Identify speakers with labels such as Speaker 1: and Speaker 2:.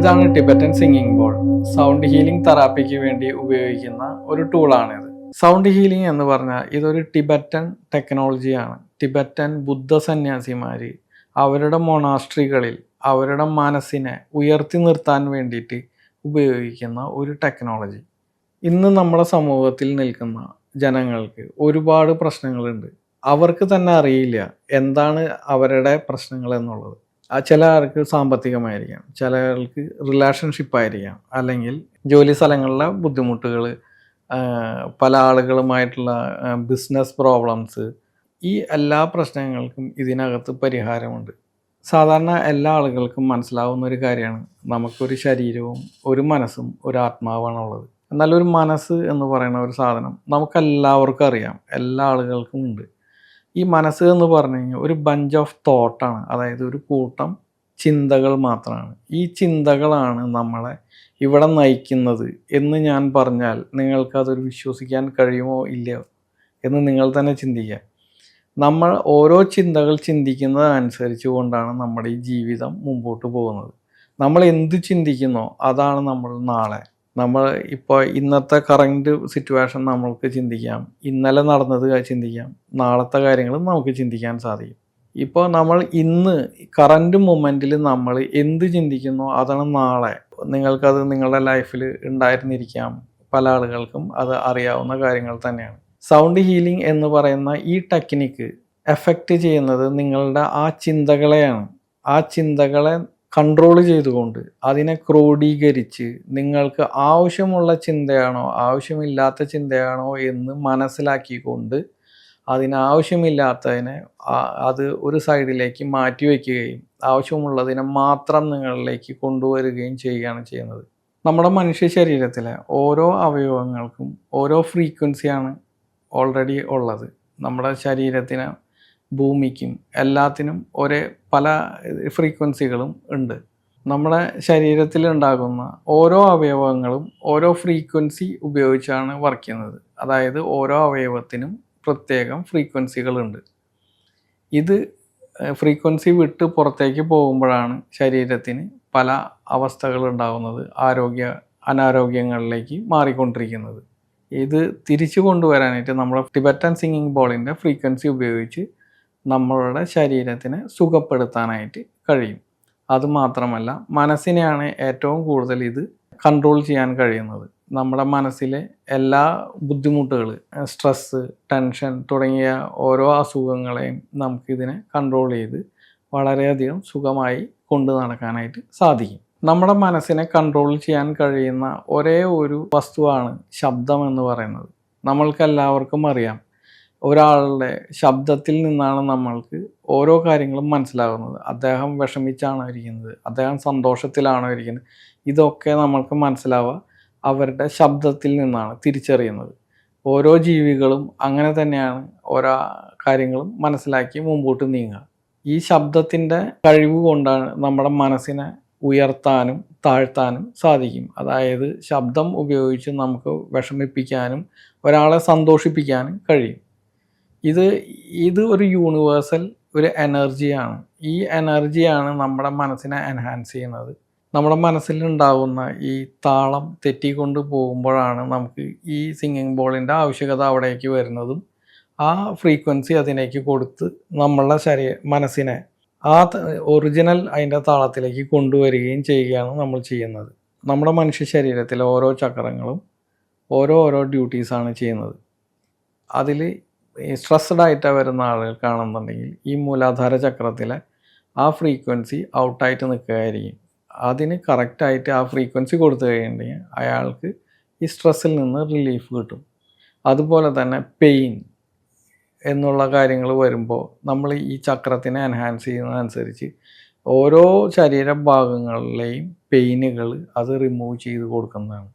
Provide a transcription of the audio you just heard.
Speaker 1: ഇതാണ് Tibetan singing bowl. Sound healing തെറാപ്പിക്ക് വേണ്ടി ഉപയോഗിക്കുന്ന ഒരു ടൂളാണിത്. സൗണ്ട് ഹീലിംഗ് എന്ന് പറഞ്ഞാൽ ഇതൊരു ടിബറ്റൻ ടെക്നോളജിയാണ്. ടിബറ്റൻ ബുദ്ധ സന്യാസിമാർ അവരുടെ മൊണാസ്ട്രികളിൽ അവരുടെ മനസ്സിനെ ഉയർത്തി നിർത്താൻ വേണ്ടിയിട്ട് ഉപയോഗിക്കുന്ന ഒരു ടെക്നോളജി. ഇന്ന് നമ്മുടെ സമൂഹത്തിൽ നിൽക്കുന്ന ജനങ്ങൾക്ക് ഒരുപാട് പ്രശ്നങ്ങളുണ്ട്. അവർക്ക് തന്നെ അറിയില്ല എന്താണ് അവരുടെ പ്രശ്നങ്ങൾ എന്നുള്ളത്. ചില ആൾക്ക് സാമ്പത്തികമായിരിക്കാം ചില ആൾക്ക് റിലേഷൻഷിപ്പ് ആയിരിക്കാം അല്ലെങ്കിൽ ജോലി സ്ഥലങ്ങളിലെ ബുദ്ധിമുട്ടുകൾ പല ആളുകളുമായിട്ടുള്ള ബിസിനസ് പ്രോബ്ലംസ് ഈ എല്ലാ പ്രശ്നങ്ങൾക്കും ഇതിനകത്ത് പരിഹാരമുണ്ട്. സാധാരണ എല്ലാ ആളുകൾക്കും മനസ്സിലാവുന്ന ഒരു കാര്യമാണ് നമുക്കൊരു ശരീരവും ഒരു മനസ്സും ഒരു ആത്മാവാണുള്ളത് എന്നാൽ ഒരു മനസ്സ് എന്ന് പറയുന്ന ഒരു സാധനം നമുക്കെല്ലാവർക്കും അറിയാം എല്ലാ ആളുകൾക്കും ഉണ്ട്. ഈ മനസ്സ് എന്ന് പറഞ്ഞു കഴിഞ്ഞാൽ ഒരു ബഞ്ച് ഓഫ് തോട്ടാണ് അതായത് ഒരു കൂട്ടം ചിന്തകൾ മാത്രമാണ്. ഈ ചിന്തകളാണ് നമ്മളെ ഇവിടെ നയിക്കുന്നത് എന്ന് ഞാൻ പറഞ്ഞാൽ നിങ്ങൾക്കതൊരു വിശ്വസിക്കാൻ കഴിയുമോ ഇല്ലയോ എന്ന് നിങ്ങൾ തന്നെ ചിന്തിക്കുക. നമ്മൾ ഓരോ ചിന്തകൾ ചിന്തിക്കുന്നത് അനുസരിച്ച് കൊണ്ടാണ് നമ്മുടെ ഈ ജീവിതം മുമ്പോട്ട് പോകുന്നത്. നമ്മൾ എന്ത് ചിന്തിക്കുന്നോ അതാണ് നമ്മൾ നാളെ. നമ്മൾ ഇപ്പോൾ ഇന്നത്തെ കറണ്ട് സിറ്റുവേഷൻ നമ്മൾക്ക് ചിന്തിക്കാം. ഇന്നലെ നടന്നത് ചിന്തിക്കാം. നാളത്തെ കാര്യങ്ങളും നമുക്ക് ചിന്തിക്കാൻ സാധിക്കും. ഇപ്പോൾ നമ്മൾ ഇന്ന് കറണ്ട് മൊമെന്റിൽ നമ്മൾ എന്ത് ചിന്തിക്കുന്നോ? അതാണ് നാളെ. നിങ്ങൾക്കത് നിങ്ങളുടെ ലൈഫിൽ ഉണ്ടായിരുന്നിരിക്കാം. പല ആളുകൾക്കും അത് അറിയാവുന്ന കാര്യങ്ങൾ തന്നെയാണ്. സൗണ്ട് ഹീലിംഗ് എന്ന് പറയുന്ന ഈ ടെക്നിക്ക് എഫക്റ്റ് ചെയ്യുന്നത് നിങ്ങളുടെ ആ ചിന്തകളെയാണ്. ആ ചിന്തകളെ കൺട്രോൾ ചെയ്തുകൊണ്ട് അതിനെ ക്രോഡീകരിച്ച് നിങ്ങൾക്ക് ആവശ്യമുള്ള ചിന്തയാണോ ആവശ്യമില്ലാത്ത ചിന്തയാണോ എന്ന് മനസ്സിലാക്കിക്കൊണ്ട് അതിനാവശ്യമില്ലാത്തതിനെ അത് ഒരു സൈഡിലേക്ക് മാറ്റി വയ്ക്കുകയും ആവശ്യമുള്ളതിനെ മാത്രം നിങ്ങളിലേക്ക് കൊണ്ടുവരികയും ചെയ്യുകയാണ് ചെയ്യുന്നത്. നമ്മുടെ മനുഷ്യ ശരീരത്തിലെ ഓരോ അവയവങ്ങൾക്കും ഓരോ ഫ്രീക്വൻസിയാണ് ഓൾറെഡി ഉള്ളത്. നമ്മുടെ ശരീരത്തിന് ഭൂമിക്കും എല്ലാത്തിനും ഒരേ പല ഫ്രീക്വൻസികളും ഉണ്ട്. നമ്മുടെ ശരീരത്തിൽ ഉണ്ടാകുന്ന ഓരോ അവയവങ്ങളും ഓരോ ഫ്രീക്വൻസി ഉപയോഗിച്ചാണ് വർക്ക് ചെയ്യുന്നത്. അതായത് ഓരോ അവയവത്തിനും പ്രത്യേകം ഫ്രീക്വൻസികളുണ്ട് ഇത് ഫ്രീക്വൻസി വിട്ട് പുറത്തേക്ക് പോകുമ്പോഴാണ് ശരീരത്തിന് പല അവസ്ഥകൾ ഉണ്ടാകുന്നത്. ആരോഗ്യ അനാരോഗ്യങ്ങളിലേക്ക് മാറിക്കൊണ്ടിരിക്കുന്നത്. ഇത് തിരിച്ചു കൊണ്ടുവരാനായിട്ട് നമ്മുടെ ടിബറ്റൻ സിംഗിങ് ബോളിന്റെ ഫ്രീക്വൻസി ഉപയോഗിച്ച് നമ്മളുടെ ശരീരത്തിനെ സുഖപ്പെടുത്താനായിട്ട് കഴിയും. അതുമാത്രമല്ല മനസ്സിനെയാണ് ഏറ്റവും കൂടുതൽ ഇത് കൺട്രോൾ ചെയ്യാൻ കഴിയുന്നത്. നമ്മുടെ മനസ്സിലെ എല്ലാ ബുദ്ധിമുട്ടുകൾ സ്ട്രെസ്സ് ടെൻഷൻ തുടങ്ങിയ ഓരോ അസുഖങ്ങളെയും നമുക്കിതിനെ കൺട്രോൾ ചെയ്ത് വളരെയധികം സുഖമായി കൊണ്ടു നടക്കാനായിട്ട് സാധിക്കും. നമ്മുടെ മനസ്സിനെ കൺട്രോൾ ചെയ്യാൻ കഴിയുന്ന ഒരേ ഒരു വസ്തുവാണ് ശബ്ദം എന്ന് പറയുന്നത്. നമ്മൾക്കെല്ലാവർക്കും അറിയാം ഒരാളുടെ ശബ്ദത്തിൽ നിന്നാണ് നമ്മൾക്ക് ഓരോ കാര്യങ്ങളും മനസ്സിലാകുന്നത്. അദ്ദേഹം വിഷമിച്ചാണോ ഇരിക്കുന്നത്. അദ്ദേഹം സന്തോഷത്തിലാണോ ഇരിക്കുന്നത്. ഇതൊക്കെ നമ്മൾക്ക് മനസ്സിലാവുക അവരുടെ ശബ്ദത്തിൽ നിന്നാണ് തിരിച്ചറിയുന്നത്. ഓരോ ജീവികളും അങ്ങനെ തന്നെയാണ് ഓരോ കാര്യങ്ങളും മനസ്സിലാക്കി മുമ്പോട്ട് നീങ്ങുക. ഈ ശബ്ദത്തിന്റെ കഴിവ് കൊണ്ടാണ് നമ്മുടെ മനസ്സിനെ ഉയർത്താനും താഴ്ത്താനും സാധിക്കും. അതായത് ശബ്ദം ഉപയോഗിച്ച് നമുക്ക് വിഷമിപ്പിക്കാനും ഒരാളെ സന്തോഷിപ്പിക്കാനും കഴിയും. ഇത് ഇത് ഒരു യൂണിവേഴ്സൽ ഒരു എനർജിയാണ് ഈ എനർജിയാണ് നമ്മുടെ മനസ്സിനെ എൻഹാൻസ് ചെയ്യുന്നത്. നമ്മുടെ മനസ്സിലുണ്ടാകുന്ന ഈ താളം തെറ്റിക്കൊണ്ട് പോകുമ്പോഴാണ് നമുക്ക് ഈ സിംഗിങ് ബോളിന്റെ ആവശ്യകത അവിടേക്ക് വരുന്നതും ആ ഫ്രീക്വൻസി അതിലേക്ക് കൊടുത്ത് നമ്മളുടെ ശരീര മനസ്സിനെ ആ ഒറിജിനൽ അതിന്റെ താളത്തിലേക്ക് കൊണ്ടുവരികയും ചെയ്യുകയാണ് നമ്മൾ ചെയ്യുന്നത്. നമ്മുടെ മനുഷ്യ ശരീരത്തിലെ ഓരോ ചക്രങ്ങളും ഓരോ ഓരോ ഡ്യൂട്ടീസാണ് ചെയ്യുന്നത്. അതിൽ സ്ട്രെസ്ഡ് ആയിട്ട് വരുന്ന ആളുകൾക്കാണെന്നുണ്ടെങ്കിൽ ഈ മൂലാധാര ചക്രത്തിലെ ആ ഫ്രീക്വൻസി ഔട്ടായിട്ട് നിൽക്കുകയായിരിക്കും. അതിന് കറക്റ്റായിട്ട് ആ ഫ്രീക്വൻസി കൊടുത്തു കഴിയുന്നുണ്ടെങ്കിൽ അയാൾക്ക് ഈ സ്ട്രെസ്സിൽ നിന്ന് റിലീഫ് കിട്ടും. അതുപോലെ തന്നെ പെയിൻ എന്നുള്ള കാര്യങ്ങൾ വരുമ്പോൾ നമ്മൾ ഈ ചക്രത്തിനെ എൻഹാൻസ് ചെയ്യുന്നതനുസരിച്ച് ഓരോ ശരീരഭാഗങ്ങളിലെയും പെയിനുകൾ അത് റിമൂവ് ചെയ്ത് കൊടുക്കുന്നതാണ്.